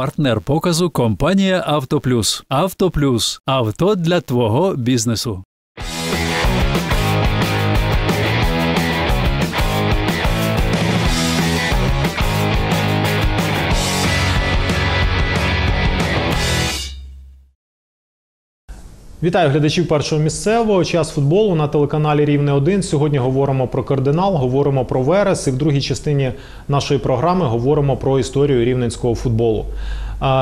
Партнер показу компанія Автоплюс. Автоплюс. Авто для твого бізнесу. Вітаю глядачів першого місцевого. Час футболу на телеканалі Рівне 1 Сьогодні говоримо про кардинал, говоримо про Верес. І в другій частині нашої програми говоримо про історію рівненського футболу.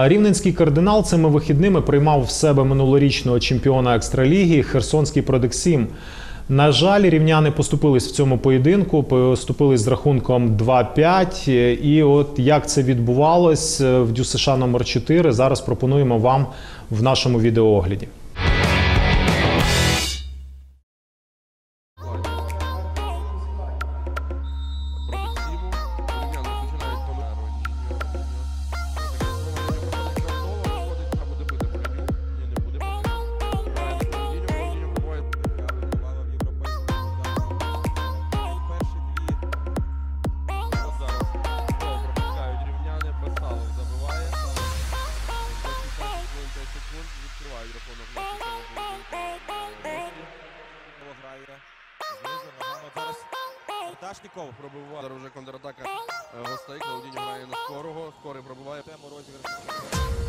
Рівненський кардинал цими вихідними приймав в себе минулорічного чемпіона екстраліги Херсонський Продексім. На жаль, рівняни поступились в цьому поєдинку, поступились з рахунком 2-5. І от як це відбувалось в ДЮСШ номер 4 зараз пропонуємо вам в нашому відеоогляді. Арташніков пробиває. Зараз вже контратака е, гостей. Клаудіньо грає на скорого. Скорий пробиває. Тему розіграш.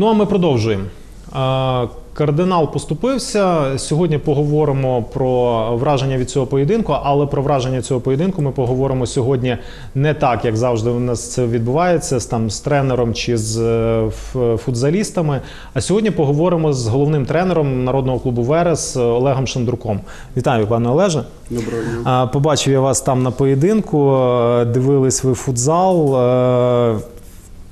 Ну а ми продовжуємо. Кардинал поступився. Сьогодні поговоримо про враження від цього поєдинку, але про враження цього поєдинку ми поговоримо сьогодні не так, як завжди у нас це відбувається з там з тренером чи з е, футзалістами. А сьогодні поговоримо з головним тренером народного клубу Верес Олегом Шандруком. Вітаю, пане Олеже. Доброго дня. Побачив я вас там на поєдинку. е, Дивились ви футзал.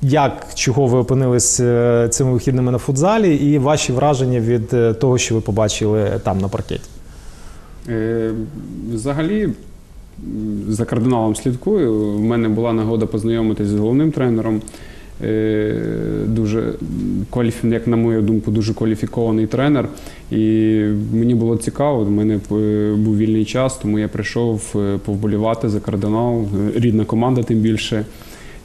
Як чого ви опинились е, цими вихідними на футзалі, і ваші враження від е, того, що ви побачили там на паркеті? Е, Взагалі, за кардиналом слідкую. У мене була нагода познайомитися з головним тренером. е, дуже як на мою думку, дуже кваліфікований тренер. І мені було цікаво, у мене був вільний час, тому я прийшов повболівати за кардинал, рідна команда тим більше.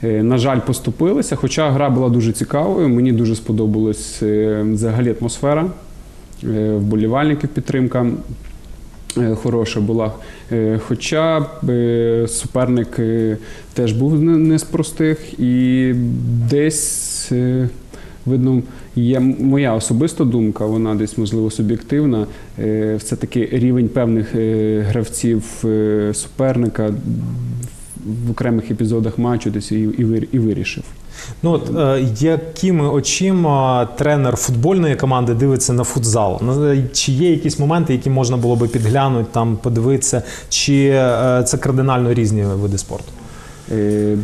Е, На жаль, поступилися, хоча гра була дуже цікавою. Мені дуже сподобалась е, взагалі атмосфера, е, вболівальників підтримка хороша була. Хоча суперник теж був не з простих, і десь, видно, є моя особиста думка, вона десь, можливо, суб'єктивна. Все-таки рівень певних гравців суперника в окремих епізодах матчу десь і, і, і вирішив. Ну от е, якими очима тренер футбольної команди дивиться на футзал? Ну, е, Чи є якісь моменти, які можна було би підглянути, там подивитися, чи е, це кардинально різні види спорту? Е,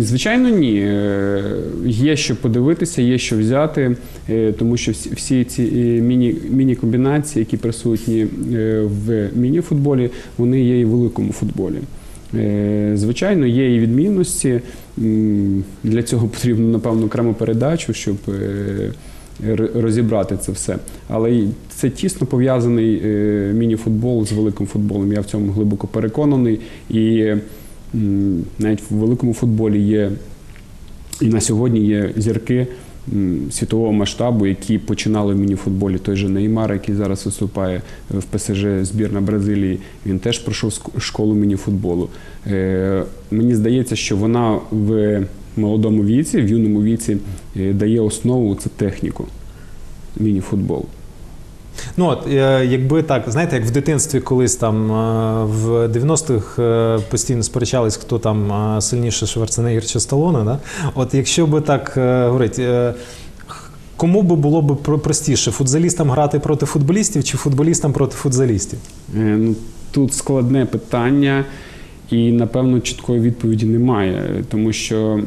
Звичайно, ні. Е, Є що подивитися, є що взяти, е, тому що всі, всі ці е, міні, міні-комбінації, які присутні е, в міні-футболі, вони є і в великому футболі. Е, Звичайно, є і відмінності. Для цього потрібно, напевно, окрему передачу, щоб е, розібрати це все. Але це тісно пов'язаний е, міні-футбол з великим футболом. Я в цьому глибоко переконаний. І навіть в великому футболі є і на сьогодні є зірки світового масштабу, які починали в міні-футболі. Той же Неймар, який зараз виступає в ПСЖ збірна Бразилії, він теж пройшов школу міні-футболу. Е, Мені здається, що вона в молодому віці, в юному віці е, дає основу це техніку. Міні-футбол. Ну от е, якби так, знаєте, як в дитинстві колись там е, в 90-х е, постійно сперечались, хто там сильніше Шварценеггер чи Сталоне, да? От якщо би так говорити. е, Кому би було б простіше футзалістам грати проти футболістів чи футболістам проти футзалістів? Ну, тут складне питання, і, напевно, чіткої відповіді немає, тому що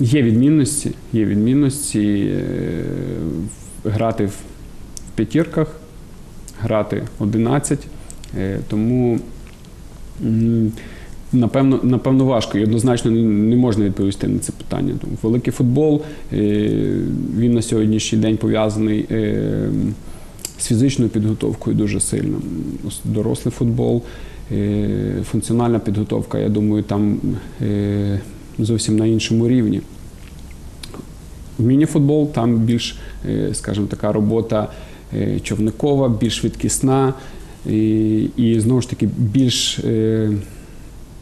є відмінності, є відмінності грати в п'ятірках, грати 11, е, тому. Напевно, напевно, важко і однозначно не- можна відповісти на це питання. Тому великий футбол е, він на сьогоднішній день пов'язаний е, з фізичною підготовкою дуже сильно. Дорослий футбол, функціональна підготовка, я думаю, там зовсім на іншому рівні. В міні-футбол там більш, скажімо, така робота човникова, більш швидкісна і, і знову ж таки більш е,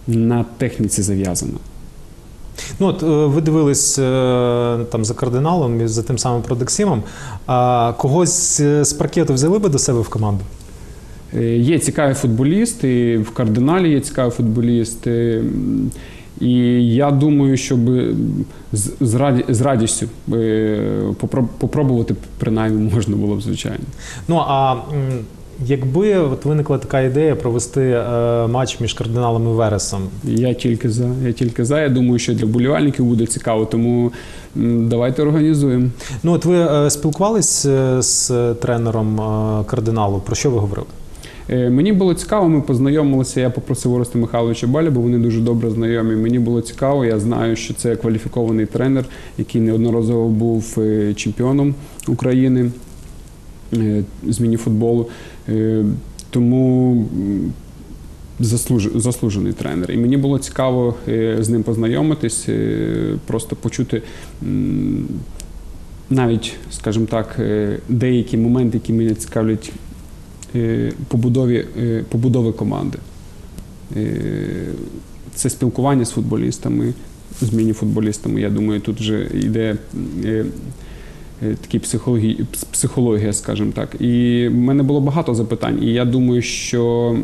на техніці зав'язана. Ну, от е, ви дивились е, там за кардиналом і за тим самим Продексімом. А когось е, з паркету взяли би до себе в команду? Е, Є цікаві футболісти, в кардиналі є цікаві футболісти. І я думаю, щоб з, з, раді, з радістю е, попро- попробувати принаймні можна було б, звичайно. Ну а якби от виникла така ідея провести е, матч між кардиналом і Вересом, Я тільки за. Я тільки за. Я думаю, що для болівальників буде цікаво, тому давайте організуємо. ну от ви е, спілкувались е, з тренером е, кардиналу. Про що ви говорили? Е, Мені було цікаво, ми познайомилися. Я попросив Ореста Михайловича Баля, бо вони дуже добре знайомі. Мені було цікаво. Я знаю, що це кваліфікований тренер, який неодноразово був е, чемпіоном України е, з мініфутболу. Тому заслужений тренер. І мені було цікаво з ним познайомитись, просто почути. Навіть, скажімо так, деякі моменти, які мене цікавлять побудові, е, побудови команди. Е, Це спілкування з футболістами, з міні-футболістами. Я думаю, тут вже йде е, е, такі психологія, скажімо так. І в мене було багато запитань. І я думаю, що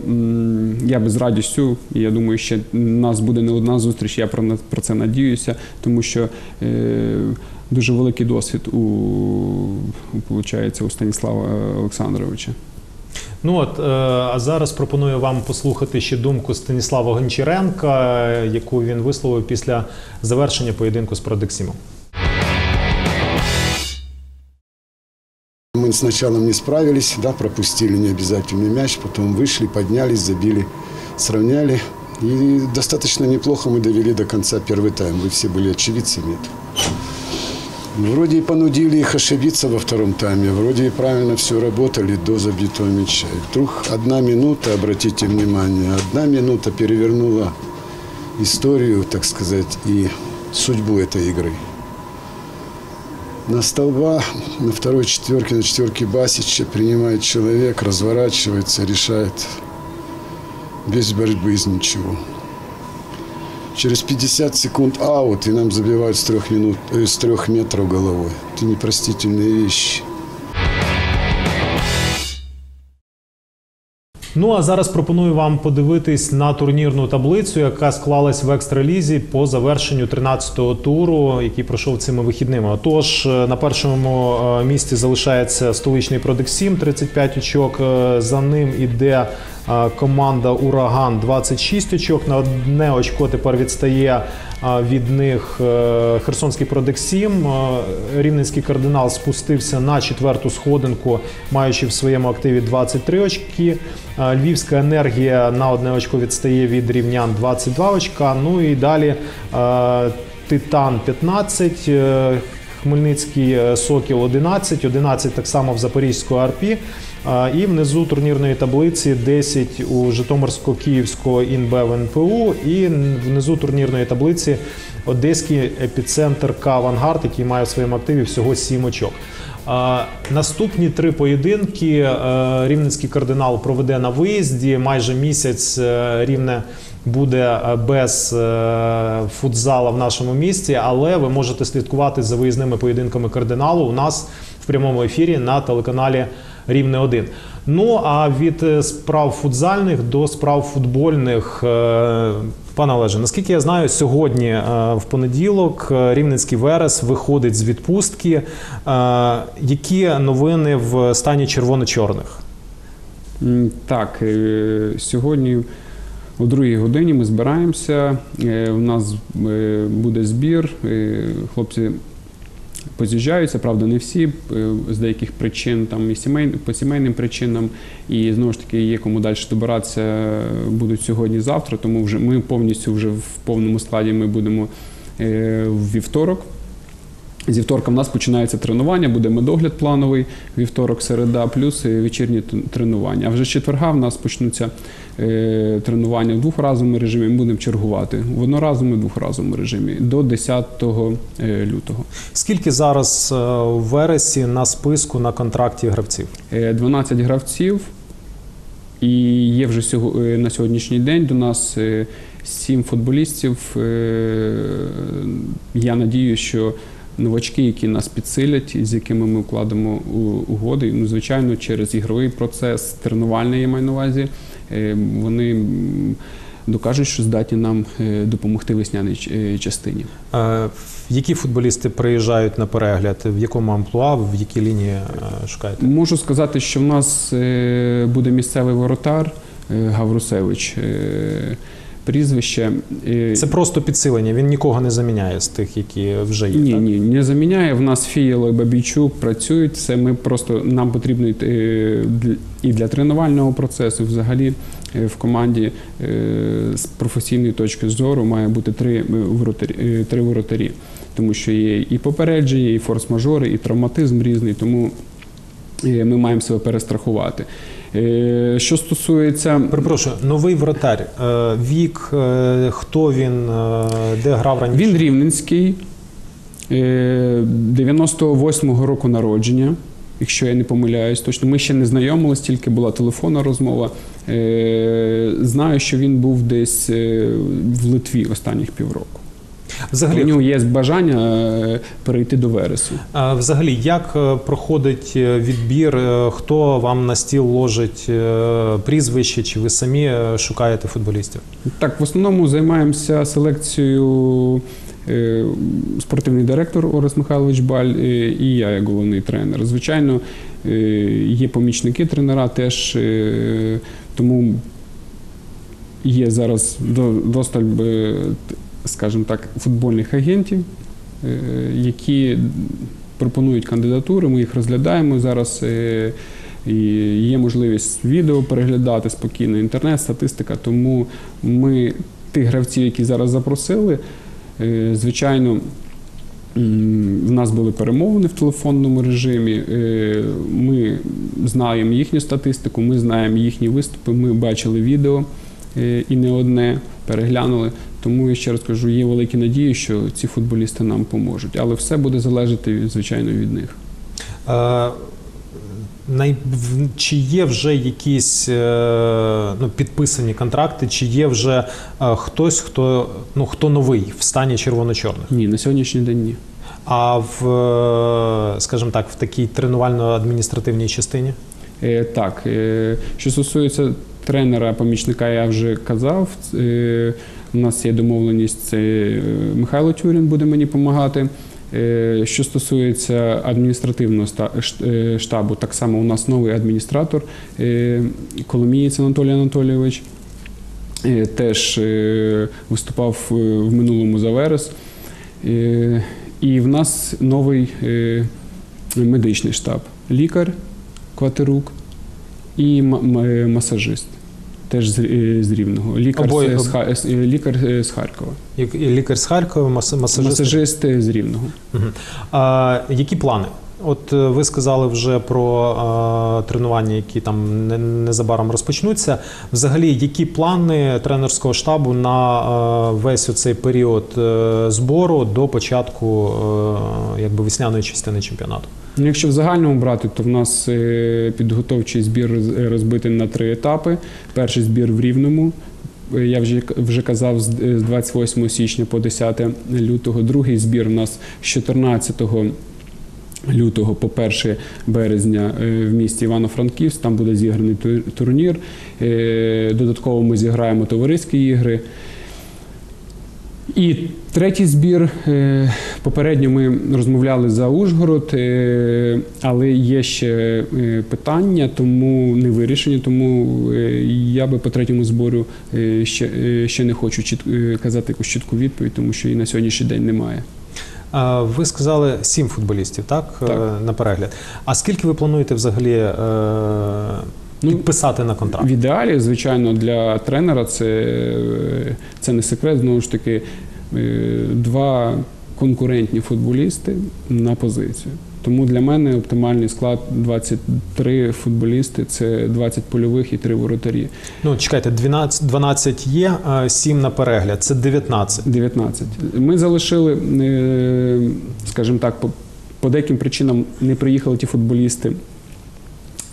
я би з радістю, і я думаю, що у нас буде не одна зустріч, я про, це надіюся, тому що е, дуже великий досвід у, у, у Станіслава Олександровича. Ну от е, а зараз пропоную вам послухати ще думку Станіслава Гончаренка, е, яку він висловив після завершення поєдинку з Продексімом. Мы с началом не справились, да, пропустили необязательный мяч, потом вышли, поднялись, забили, сравняли. И достаточно неплохо мы довели до конца первый тайм. Вы все были очевидцами этого. Вроде и понудили их ошибиться во втором тайме, вроде и правильно все работали до забитого мяча. И вдруг одна минута, обратите внимание, одна минута перевернула историю, так сказать, и судьбу этой игры. На столба, на второй четверке, на четверке Басича принимает человек, разворачивается, решает без борьбы, из ничего. Через 50 секунд аут, и нам забивают с трех, минут, э, с трех метров головой. Это непростительные вещи. Ну а зараз пропоную вам подивитись на турнірну таблицю, яка склалась в екстралізі по завершенню 13-го туру, який пройшов цими вихідними. Отож, е, на першому е, місці залишається столичний Продексім, 35 очок. Е, За ним іде команда Ураган 26 очок. На одне очко тепер відстає від них е, Херсонський Продексім. Е, Рівненський кардинал спустився на четверту сходинку, маючи в своєму активі 23 очки. Е, Львівська енергія на одне очко відстає від рівнян 22 очка. Ну і далі Титан 15. Хмельницький е, Сокіл 11, 11 так само в Запорізького Арпі. Е, І внизу турнірної таблиці 10 у Житомирсько-Київського інбев НПУ. І внизу турнірної таблиці Одеський епіцентр К який має в своєму активі всього 7 очок. Наступні три поєдинки е, рівненський кардинал проведе на виїзді. Майже місяць рівне буде е, без е, футзала в нашому місті, але ви можете слідкувати за виїзними поєдинками кардиналу у нас в прямому ефірі на телеканалі Рівне 1. Ну а від е, справ футзальних до справ футбольних. Пане Олеже, наскільки я знаю, сьогодні в понеділок Рівненський Верес виходить з відпустки. Які новини в стані червоно-чорних? Так, сьогодні о другій годині ми збираємося. Е, У нас е, буде збір. Е, Хлопці поз'їжджаються, правда, не всі з деяких причин, там і сімей, по сімейним причинам. І знову ж таки є кому далі добиратися, будуть сьогодні-завтра. Тому вже ми повністю вже в повному складі ми будемо в вівторок. Зі вівторка в нас починається тренування, буде медогляд плановий, вівторок, середа, плюс вечірні тренування. А вже з четверга в нас почнуться е, тренування в двохразовому режимі. Ми будемо чергувати в одноразовому і двохразовому режимі до 10 е, лютого. Скільки зараз е, в вересі на списку на контракті гравців? Е, 12 гравців, і є вже сього- е, на сьогоднішній день до нас 7 футболістів. Е, Я надію, що новачки, які нас підсилять, з якими ми вкладемо угоди, ну, звичайно, через ігровий процес, тренувальний я маю на увазі, е, вони докажуть, що здатні нам е, допомогти весняній е, частині. Е, Які футболісти приїжджають на перегляд? В якому амплуа, в якій лінії шукаєте? Можу сказати, що в нас буде місцевий воротар Гаврусевич. Прізвище. Це просто підсилення. Він нікого не заміняє з тих, які вже є. Ні, так? ні, не заміняє. В нас Фієло і Бабійчук працюють. Це ми просто нам потрібно е, і для тренувального процесу, взагалі е, в команді е, з професійної точки зору має бути три воротарі, три воротарі. Тому що є і попередження, і форс-мажори, і травматизм різний. Тому ми маємо себе перестрахувати. Е, Що стосується Перепрошую, новий вратар. Е, Вік, е, хто він, де грав раніше? Він рівненський, е, 98-го року народження, якщо я не помиляюсь, точно. Ми ще не знайомились, тільки була телефонна розмова. Знаю, що він був десь в Литві останніх півроку. У нього є бажання е, перейти до Вересу. взагалі, як е, проходить е, відбір? Хто вам на стіл ложить прізвище, чи ви самі шукаєте футболістів? Так, в основному займаємося селекцією. Спортивний директор Орес Михайлович Баль і я як головний тренер. Звичайно, є помічники тренера теж, тому є зараз до- досталь, скажімо так, футбольних агентів, е, які пропонують кандидатури, ми їх розглядаємо зараз. е, І є можливість відео переглядати спокійно, інтернет, статистика. Тому ми тих гравців, які зараз запросили, е, звичайно. В нас були перемовини в телефонному режимі. Ми знаємо їхню статистику, ми знаємо їхні виступи, ми бачили відео і не одне переглянули. Тому я ще раз кажу, є великі надії, що ці футболісти нам поможуть. Але все буде залежати, звичайно, від них. Е, най- Чи є вже якісь е, ну, підписані контракти, чи є вже е, хтось, хто, ну, хто новий в стані червоно-чорних? Ні, на сьогоднішній день ні. А в, скажімо так, в такій тренувально-адміністративній частині? Е, Так, е, що стосується тренера, помічника, я вже казав. Е, У нас є домовленість, це е, Михайло Тюрін буде мені допомагати. Е, Що стосується адміністративного штабу, так само у нас новий адміністратор Коломієць Анатолій Анатолійович. Теж виступав в минулому за Верес. І в нас новий медичний штаб. Лікар Кватерук і ма- ма- масажист. Теж з, е, з Рівного. Лікар, Обоє- з, з- е, лікар е, з Харкова. Лікар з Харкова, мас- масажист. Масажист е, з Рівного. Угу. А, які плани? От е, ви сказали вже про е, тренування, які там не- незабаром розпочнуться. Взагалі, які плани тренерського штабу на е, весь оцей період е, збору до початку е, якби весняної частини чемпіонату? Ну, Якщо в загальному брати, то в нас е, підготовчий збір розбитий на три етапи. Перший збір в Рівному. Я вже, вже казав з 28 січня по 10 лютого. Другий збір у нас з 14 лютого по 1 березня е, в місті Івано-Франківськ. Там буде зіграний турнір. Е, Додатково ми зіграємо товариські ігри. І третій збір. е, Попередньо ми розмовляли за Ужгород, але є ще питання, тому не вирішені. Тому я би по третьому збору е, ще, ще не хочу казати якусь чітку відповідь, тому що її на сьогоднішній день немає. Ви сказали сім футболістів, так? Е, Так. На перегляд. А скільки ви плануєте взагалі е, Ну, підписати на контракт? В ідеалі, звичайно, для тренера це, е, це не секрет. Знову ж таки, два конкурентні футболісти на позицію. Тому для мене оптимальний склад 23 футболісти це 20 польових і 3 воротарі. Ну, чекайте, 12, 12 є, 7 на перегляд, це 19. 19. Ми залишили, е, скажімо так, по, по деяким причинам не приїхали ті футболісти,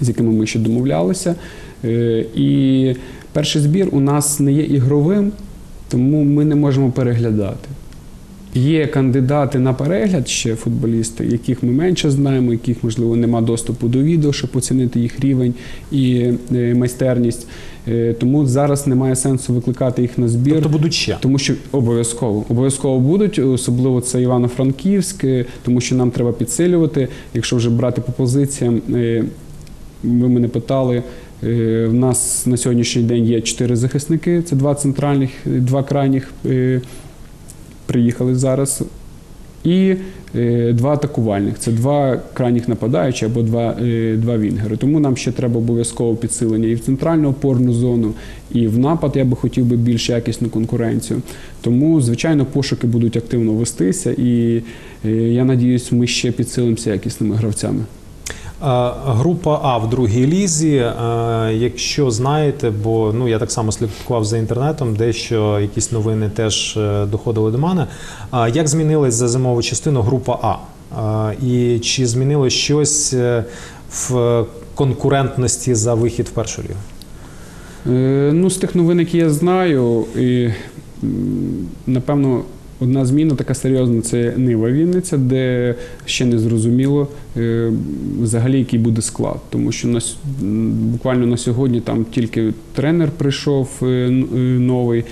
з якими ми ще домовлялися. Е, І перший збір у нас не є ігровим, тому ми не можемо переглядати. Є кандидати на перегляд ще футболісти, яких ми менше знаємо, яких, можливо, нема доступу до відео, щоб оцінити їх рівень і е, майстерність. Е, Тому зараз немає сенсу викликати їх на збір. Тобто будуть ще. Тому що обов'язково обов'язково будуть, особливо це Івано-Франківськ, е, тому що нам треба підсилювати. Якщо вже брати по позиціям, ви мене питали. В нас на сьогоднішній день є чотири захисники, це два центральних, два крайніх приїхали зараз. І е, два атакувальних це два крайніх нападаючі або два, е, два вінгери. Тому нам ще треба обов'язково підсилення і в центральну опорну зону, і в напад я би хотів би більш якісну конкуренцію. Тому, звичайно, пошуки будуть активно вестися, і е, я надіюсь, ми ще підсилимося якісними гравцями. Група А в другій лізі. Якщо знаєте, бо ну я так само слідкував за інтернетом, дещо якісь новини теж е, доходили до мене. Як змінилась за зимову частину група А? І чи змінилось щось е, в конкурентності за вихід в першу лігу? Е, Ну, з тих новин, які я знаю, і напевно. Одна зміна така серйозна це Нива Вінниця, де ще не зрозуміло е, взагалі, який буде склад. Тому що на, буквально на сьогодні там тільки тренер прийшов е, е, новий.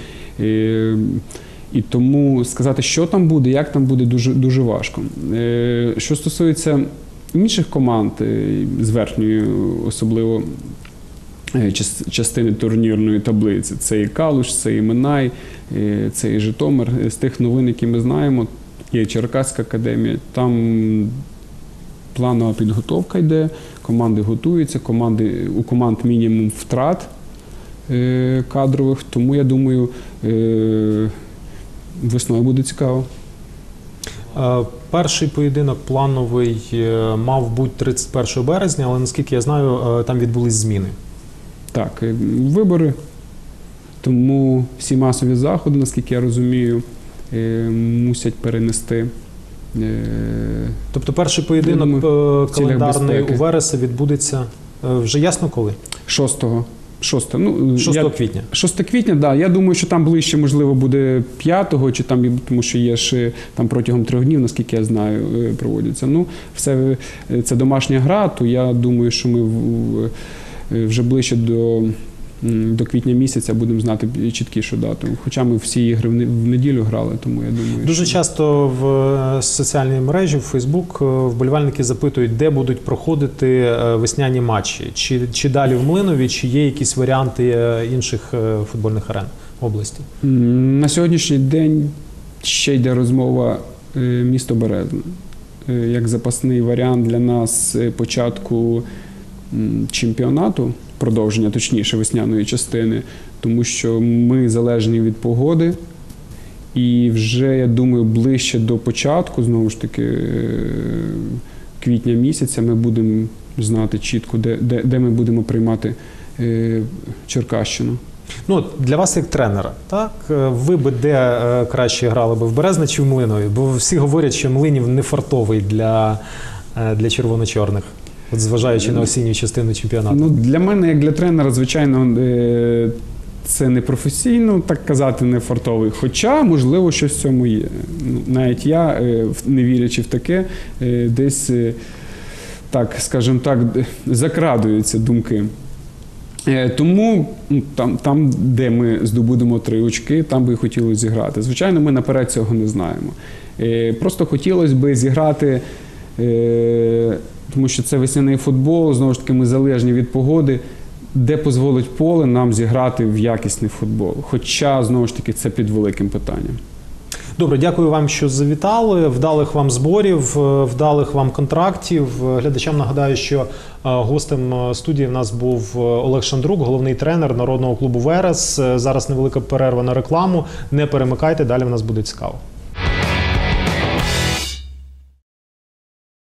І тому сказати, що там буде, як там буде, дуже, дуже важко. Що стосується інших команд з верхньої, особливо частини турнірної таблиці. Це і Калуш, це і Минай, е, це і Житомир. З тих новин, які ми знаємо, є Черкаська академія. Там планова підготовка йде. команди готуються, команди, у команд мінімум втрат е, кадрових. Тому я думаю, е, весною буде цікаво. Е, Перший поєдинок плановий е, мав бути 31 березня, але наскільки я знаю, е, там відбулись зміни. Так, вибори. Тому всі масові заходи, наскільки я розумію, е, мусять перенести. е, Тобто перший поєдинок думаю, е, календарний у вересі відбудеться вже ясно коли? 6 6, ну, 6 я, квітня. 6 квітня, да. Я думаю, що там ближче, можливо, буде 5-го, чи там, тому що є ж там протягом трьох днів, наскільки я знаю, проводяться. Ну, все це домашня гра, то я думаю, що ми вже ближче до. До квітня місяця будемо знати чіткішу дату. Хоча ми всі ігри в неділю грали, тому я думаю, Дуже що... часто в е, соціальній мережі, в Фейсбук, е, вболівальники запитують, де будуть проходити е, весняні матчі, чи, чи далі в Млинові, чи є якісь варіанти інших футбольних арен в області. На сьогоднішній день ще йде розмова місто Березне. Як запасний варіант для нас початку чемпіонату, продовження, точніше, весняної частини, тому що ми залежні від погоди. І вже, я думаю, ближче до початку, знову ж таки, е, квітня місяця, ми будемо знати чітко, де, де, де ми будемо приймати е, Черкащину. Ну, для вас як тренера, так е, ви би де краще грали би в Березне чи в Млинові? Бо всі говорять, що Млинів не фартовий для, для червоно-чорних, от зважаючи на осінню частину чемпіонату. Ну, для мене, як для тренера, звичайно, е, це не професійно, так казати, не фартовий. Хоча, можливо, щось в цьому є. Ну, Навіть я, е, не вірячи в таке, е, десь, е, так, скажімо так, закрадуються думки. Е, Тому ну, там, там, де ми здобудемо три очки, там би хотілося зіграти. Звичайно, ми наперед цього не знаємо. Е, Просто хотілося б зіграти, е, тому що це весняний футбол, знову ж таки, ми залежні від погоди, де дозволить поле нам зіграти в якісний футбол. Хоча, знову ж таки, це під великим питанням. Добре, дякую вам, що завітали. Вдалих вам зборів, е, вдалих вам контрактів. Е, Глядачам нагадаю, що е, гостем е, студії в нас був е, Олег Шандрук, головний тренер народного клубу Верес. Е, Зараз невелика перерва на рекламу. Не перемикайте, далі в нас буде цікаво.